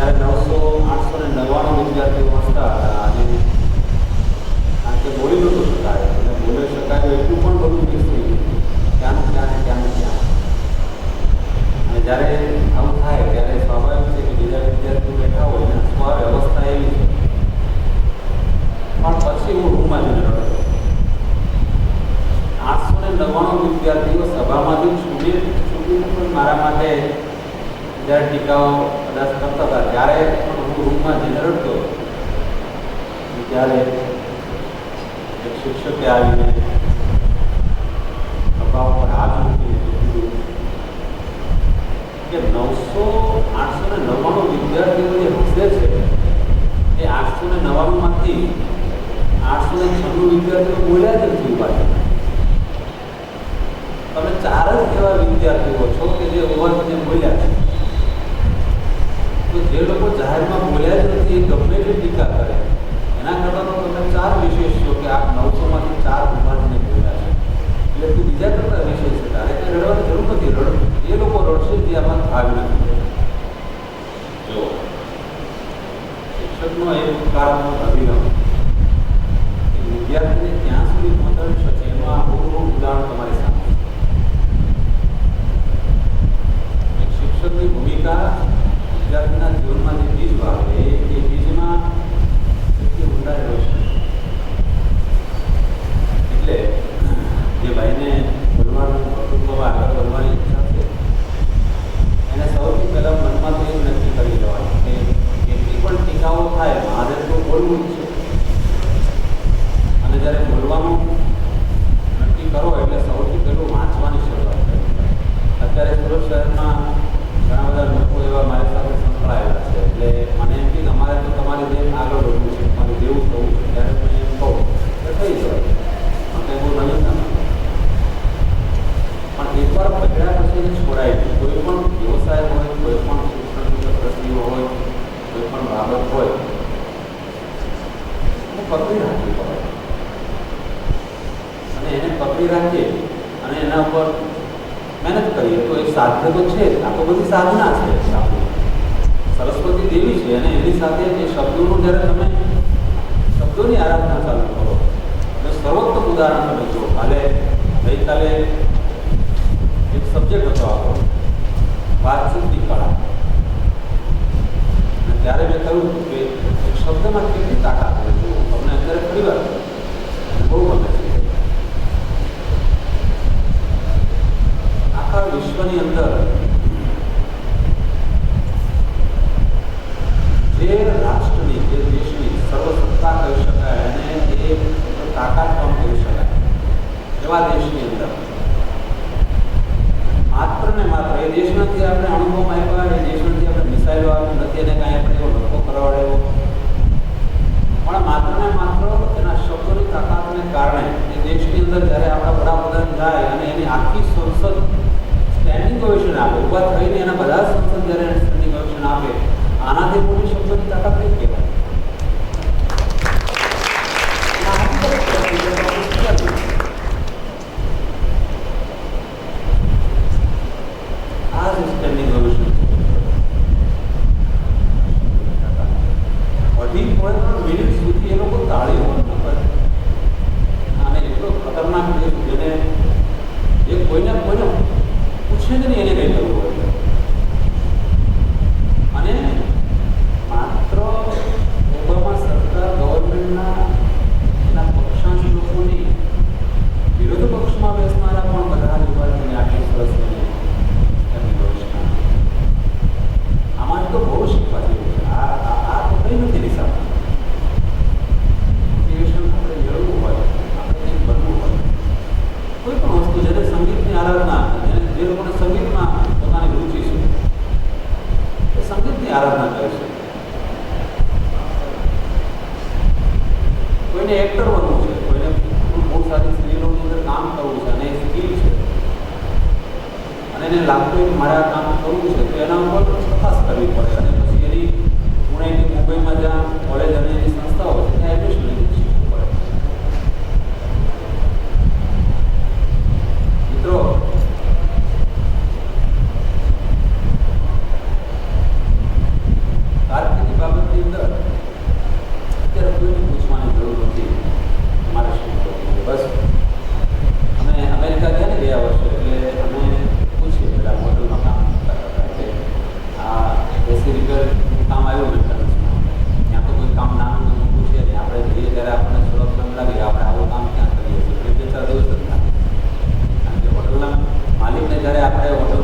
જ્યારે નવસો આઠસો ને નવ્વાણું વિદ્યાર્થીઓ વાંચતા હતા. આજે કારણ કે બોલી નહોતું શકાય. અને બોલી શકાય એટલું પણ બધું મિક્સ થઈ ગયું. ક્યાંનું ક્યાં ને ક્યાં અને જ્યારે આવું થાય, ત્યારે સ્વાભાવિક છે કે બીજા વિદ્યાર્થીઓ બેઠા હોય ને સ્વ વ્યવસ્થા એવી છે. પણ પછી હું રૂમમાં જઈને રડતો આઠસો ને નવ્વાણું વિદ્યાર્થીઓ સભામાંથી છૂટી છૂટીને પણ મારા માટે જ્યારે ટીકાઓ કદાચ કરતા હતા. ત્યારે પણ હું રૂમમાં જઈને રડતો ત્યારે એક શિક્ષકે આવીને સભા ઉપર હાથ મૂકીને કીધું કે નવસો આઠસો ને નવ્વાણું વિદ્યાર્થીઓ જે હસે છે, એ આઠસો ને નવ્વાણુંમાંથી આઠસો ને છન્નું વિદ્યાર્થીઓ બોલ્યા જ નથી ઊભા તમે ચાર જ એવા વિદ્યાર્થીઓ છો કે જે ઓવર બોલ્યા છે. તો જે લોકો જાહેરમાં બોલ્યા જ નથી, એ ગમે તે ટીકા કરે. એના કરતાં તો તમે ચાર વિશેષ છો કે આપ નવસોમાંથી ચાર ઉભાને બોલ્યા છે. એટલે તું બીજા કરતાં વિશેષ છે. તારે કંઈ રડવાની જરૂર નથી. રડ. એ લોકો રડશે જે આમાં ભાગ નથી. જો, શિક્ષકનો એક કારણ અભિગમ. વિદ્યાર્થીને ત્યાં સુધી પહોંચાડી શકે એનું આ બહુ ઉદાહરણ તમારી સામે છે. એક શિક્ષકની ભૂમિકા વિદ્યાર્થીના જીવનમાં જે બીજ વાવે એ બીજમાં કેટલી ઊંડાઈ હોય છે એટલે જે ભાઈને બોલવાનું વક્તૃત્વ આગળ વધવાની ઈચ્છા છે એને સૌથી પહેલાં મનમાં તો એ જ નક્કી કરી લેવાનું કે કેટલી પણ ટીકાઓ થાય મારે તો બોલવું જ છે અને જ્યારે બોલવાનું નક્કી કરો એટલે સૌથી પહેલું વાંચવાની શરૂઆત કરી શહેરમાં ઘણા બધા લોકો એવા મારી સાથે સંકળાયેલા છે. એટલે મને એમ કે અમારે તો તમારી જેમ આગળ વધવું છે. તમારે જેવું થવું છે. ત્યારે તમે એમ કહો. કે થઈ જાય કંઈ બહુ નવીન પણ એકવાર પકડ્યા પછી છોડાય કોઈ પણ વ્યવસાય હોય, કોઈ પણ શિક્ષણ પ્રક્રિયા હોય, કોઈ પણ બાબત હોય હું પકડી રાખવી પડે. અને એને પકડી રાખીએ અને એના ઉપર મહેનત કરીએ તો એ સાધ્ય તો છે આ તો બધી સાધના છે સરસ્વતી દેવી છે અને એની સાથે એ શબ્દોનું જ્યારે તમે શબ્દોની આરાધના ચાલુ કરો, એટલે સર્વોત્તમ ઉદાહરણ તમે જો કાલે ગઈકાલે એક સબ્જેક્ટ હતો આપણો વાતચીતની કળા. અને ત્યારે મેં કહ્યું કે એક શબ્દમાં કેટલી તાકાત હોય તમને અત્યારે ફરી વાર બહુ ગમે છે આખા વિશ્વની અંદર 大家拍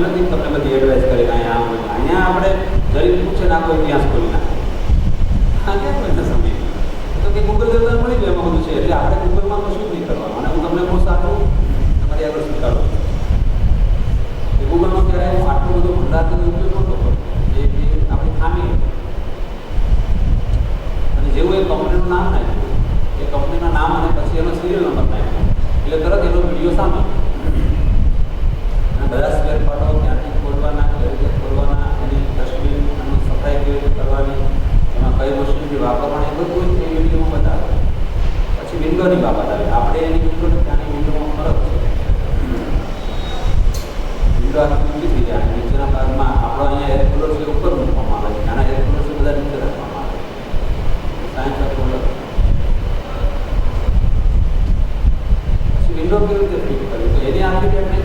એમ નથી તમને બધી એડવાઇસ કરીને અહીંયા આમ અહીંયા આપણે જરી પૂછે નાખો. ત્યાં સ્કૂલ ના આ સમય તો કે ગૂગલ કરતા મળી જાય એમાં બધું છે. એટલે આપણે ગૂગલમાં કશું જ નહીં કરવાનું? અને હું તમને બહુ સારું તમારી આગળ શીખવાડું છું. ગૂગલમાં ક્યારે હું આટલો બધો ભંડાર ઉપયોગ નહોતો એ આપણી ખામી અને જેવું એ કંપનીનું નામ નાખ્યું, એ કંપનીના નામ અને પછી એનો સિરિયલ નંબર નાખ્યો. એટલે તરત એનો વીડિયો સામે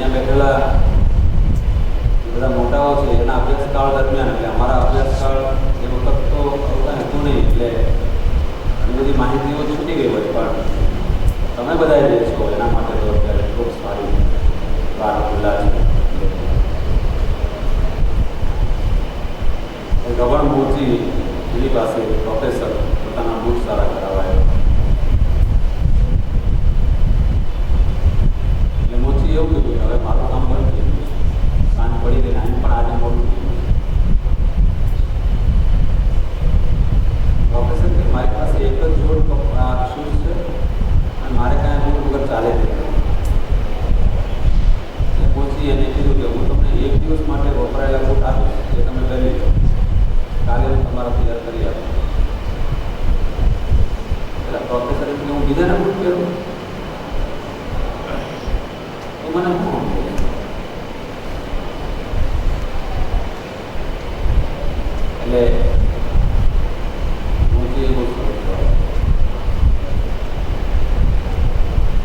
yang kedua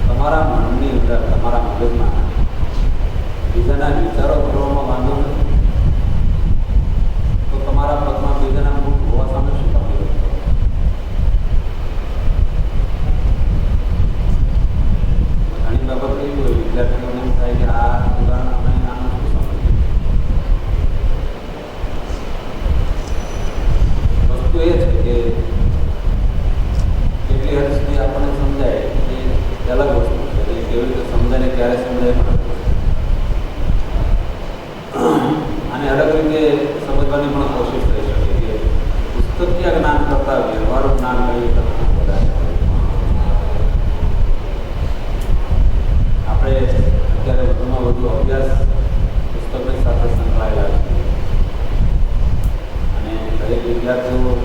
તમારા મનની અંદર, તમારા મગજમાં બીજાના વિચારો કરવામાં વાંધો નથી. તો તમારા પગમાં બીજાના મૂળ હોવા સામે શું તકલીફ ઘણી બાબત એવી હોય, વિદ્યાર્થીઓને થાય કે આ ઉદાહરણ ગુરુનો અભ્યાસ પુસ્તકની સાથે સંકળાયેલા છે. અને દરેક વિદ્યાર્થીઓ